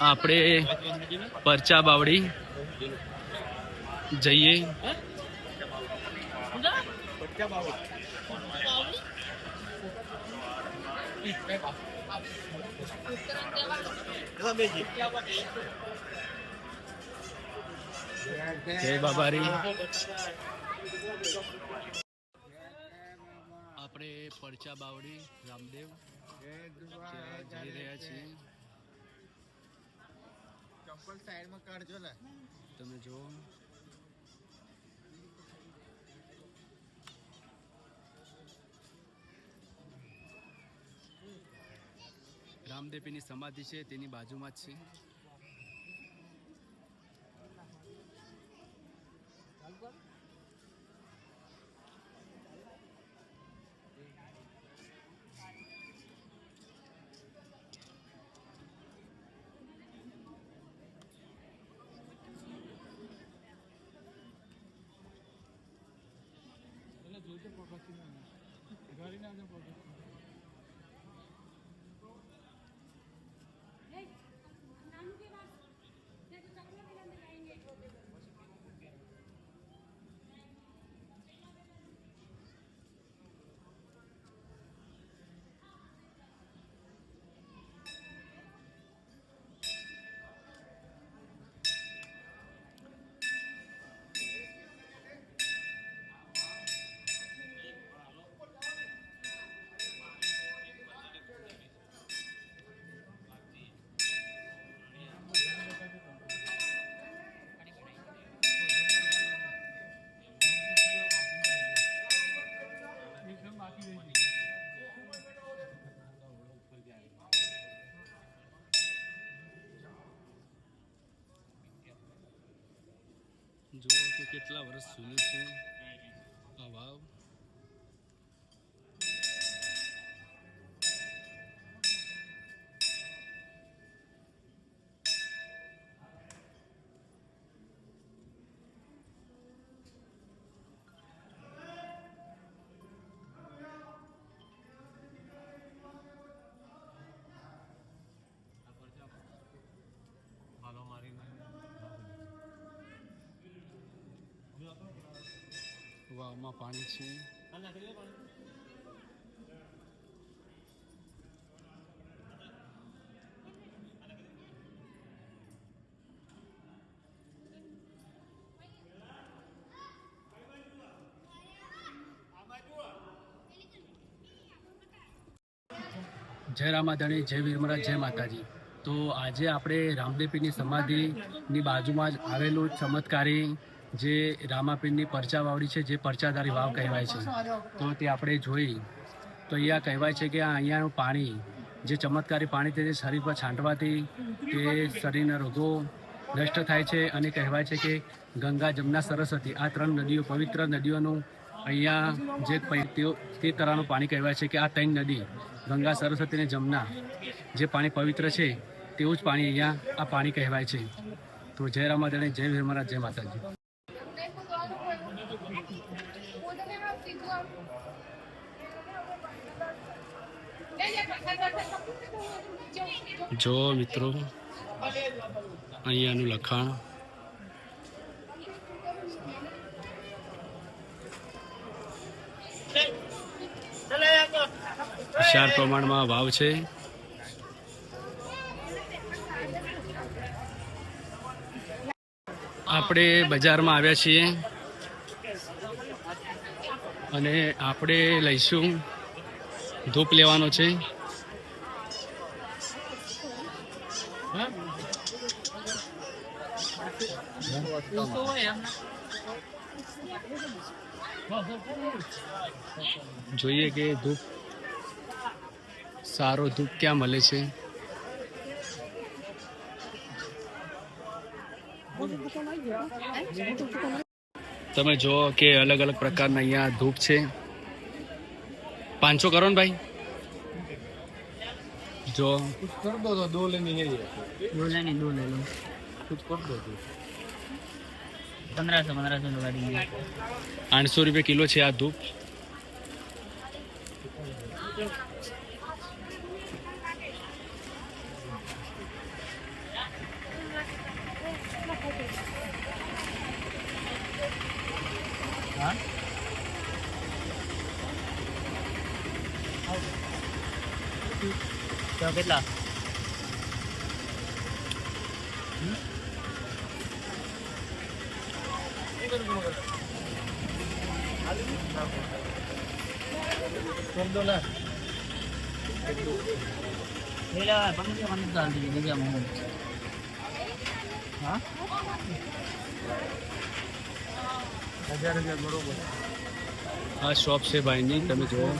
આપણે પરચા બાવડી જઈએ. જય બાબારી. આપણે પરચા બાવડી રામદેવ. જઈ રહ્યા છીએ. ચપ્પલ સાઈડમાં કાઢજો ને તમે જુઓ. રામદેવીની સમાધિ છે તેની બાજુમાં જ છે. Duyacak bak bakayım ona. Garina alacağım bak bakayım. જુઓ કે કેટલા વર્ષ જૂનું છે. વાવમાં પાણી છે. જય રામાધણી, જય વીરમરા જય માતાજી. તો આજે આપણે રામદેવપીરની સમાધિની બાજુમાં જ આવેલું ચમત્કારી જે રામાપીરની પરચા વાવડી છે, જે પરચાધારી વાવ કહેવાય છે. તો તે આપણે જોઈ, તો અહીંયા કહેવાય છે કે આ અહીંયાનું પાણી, જે ચમત્કારી પાણી તે શરીર પર છાંટવાથી તે શરીરના રોગો નષ્ટ થાય છે અને કહેવાય છે કે ગંગા જમના સરસ્વતી આ ત્રણ નદીઓ, પવિત્ર નદીઓનું અહીંયા જે તે તરાનું પાણી કહેવાય છે કે આ ત્રણ નદી, ગંગા સરસ્વતી અને જમના, જે પાણી પવિત્ર છે, તેવું જ પાણી અહીંયા આ પાણી કહેવાય છે. તો જય રામાધણી જય વીર જય માતાજી. જો મિત્રો અહીંયાનું લખાણ. વિશાળ પ્રમાણમાં વાવ છે. આપણે બજારમાં આવ્યા છીએ. અને આપણે લઈશું. ધૂપ લેવાનો છે. જોઈએ કે ધૂપ સારો ધૂપ ક્યાં મળે છે? તમે જુઓ કે અલગ અલગ પ્રકારના અહીંયા ધૂપ છે પાંચસો કરો ને ભાઈ જો कुछ कर दो तो दो लेनी है ये दो लेने दो ले लो कुछ कर दो तो पंद्रह सौ पंद्रह सौ लगा देंगे આઠસો રૂપિયા કિલો છે આ ધૂપ cho kết lờ cầm đô la thế là bắn cái bắn đạn gì bây giờ mà hả હજાર હજાર બરોબર. આ શોપ છે ભાઈની તમે જુઓ.